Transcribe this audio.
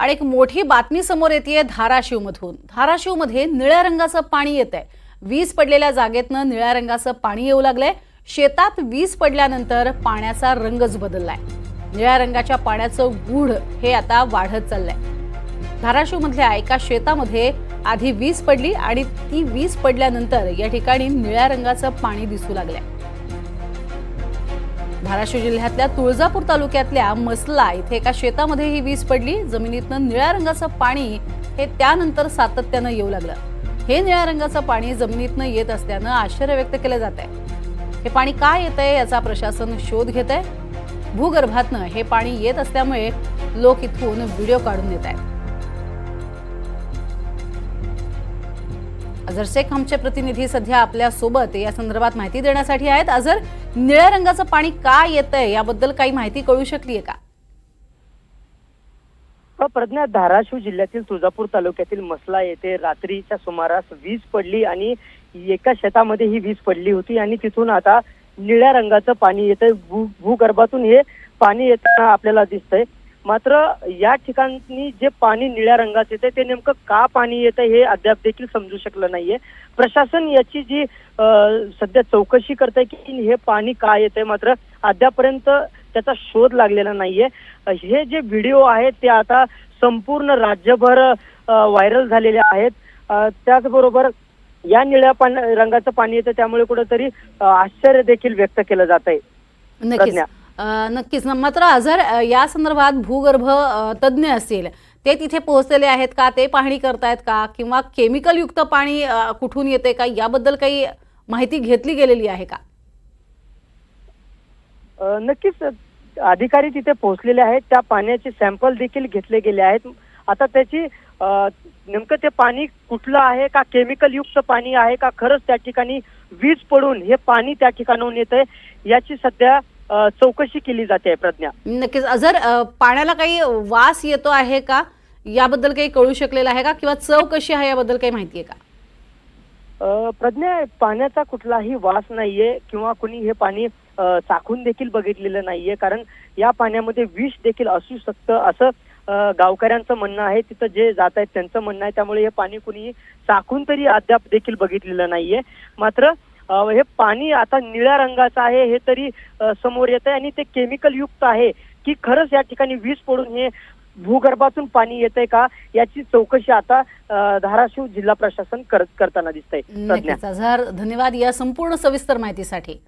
आणि एक मोठी बातमी समोर येते धाराशिवमधून. धाराशिवमध्ये निळ्या रंगाचं पाणी येत आहे वीज पडलेल्या जागेतनं निळ्या रंगाचं पाणी येऊ लागलंय. शेतात वीज पडल्यानंतर पाण्याचा रंगच बदललाय. निळ्या रंगाच्या पाण्याचं गूढ हे आता वाढत चाललंय. धाराशिवमधल्या एका शेतामध्ये आधी वीज पडली आणि ती वीज पडल्यानंतर या ठिकाणी निळ्या रंगाचं पाणी दिसू लागलंय. धाराशिव जिल्ह्यातल्या तुळजापूर तालुक्यातल्या मसला इथे एका शेतामध्ये ही वीज पडली. जमिनीतनं निळ्या रंगाचं पाणी हे त्यानंतर सातत्यानं येऊ लागलं. हे निळ्या रंगाचं पाणी जमिनीतनं येत असल्यानं आश्चर्य व्यक्त केलं जात आहे हे पाणी का येत आहे याचा प्रशासन शोध घेत आहे भूगर्भातनं हे पाणी येत असल्यामुळे लोक इथून व्हिडिओ काढून येत आहेत अझर शेख आमचे प्रतिनिधी सध्या आपल्यासोबत या संदर्भात माहिती देण्यासाठी आहेत. अझर निळ्या रंगाचं पाणी का येतंय? याबद्दल काही माहिती कळू शकली आहे का प्रज्ञा धाराशिव जिल्ह्यातील तुळजापूर तालुक्यातील मसला येथे रात्रीच्या सुमारास वीज पडली आणि एका शेतामध्ये ही वीज पडली होती आणि तिथून आता निळ्या रंगाचं पाणी येतंय. भू भूगर्भातून हे पाणी येताना आपल्याला दिसतंय. मात्र या ठिकाणी जे पाणी निळ्या रंगाचं येतंय ते नेमकं का पाणी येतंय हे अद्याप देखील समजू शकलं नाहीये. प्रशासन याची जी सध्या चौकशी करत आहे की हे पाणी का येतंय मात्र अद्यापर्यंत त्याचा शोध लागलेला नाहीये. हे जे व्हिडिओ आहेत ते आता संपूर्ण राज्यभर व्हायरल झालेले आहेत. त्याचबरोबर या निळ्या पान रंगाचं पाणी येतं त्यामुळे कुठेतरी आश्चर्य देखील व्यक्त केलं जात आहे नक्कीच. ना मात्र जर या संदर्भात भूगर्भ तज्ज्ञ असतील ते तिथे पोहोचलेले आहेत का? ते पाहणी करतायत का? किंवा केमिकलयुक्त पाणी कुठून येते का? याबद्दल काही माहिती घेतली गेलेली आहे का? नक्कीच. अधिकारी तिथे पोहोचलेले आहेत. त्या पाण्याचे सॅम्पल देखील घेतले गेले आहेत. आता त्याची नेमकं ते पाणी कुठलं आहे का? केमिकल युक्त पाणी आहे का? खरंच त्या ठिकाणी वीज पडून हे पाणी त्या ठिकाणाहून येत आहे याची सध्या चौकशी केली जाते प्रज्ञा. नक्कीच. अं, पाण्याला काही वास येतो आहे का? याबद्दल काही कळू शकलेलं आहे का? किंवा चव कशी आहे याबद्दल काही माहिती आहे का? प्रज्ञा पाण्याचा कुठलाही वास नाहीये किंवा कुणी हे पाणी चाखून देखील बघितलेलं नाहीये. कारण या पाण्यामध्ये विष देखील असू शकतं. असं गावकऱ्यांचं म्हणणं आहे. तिथं जे जात आहेत त्यांचं म्हणणं आहे. त्यामुळे हे पाणी कुणी चाखून तरी अद्याप देखील बघितलेलं नाहीये. मात्र हे पाणी आता निळ्या रंगाचं आहे हे तरी समोर येत आहे आणि ते केमिकल युक्त आहे की खरंच या ठिकाणी वीज पडून हे भूगर्भातून पाणी येतंय का याची चौकशी आता धाराशिव जिल्हा प्रशासन करत करताना नक्कीच. अझर धन्यवाद या संपूर्ण सविस्तर माहितीसाठी.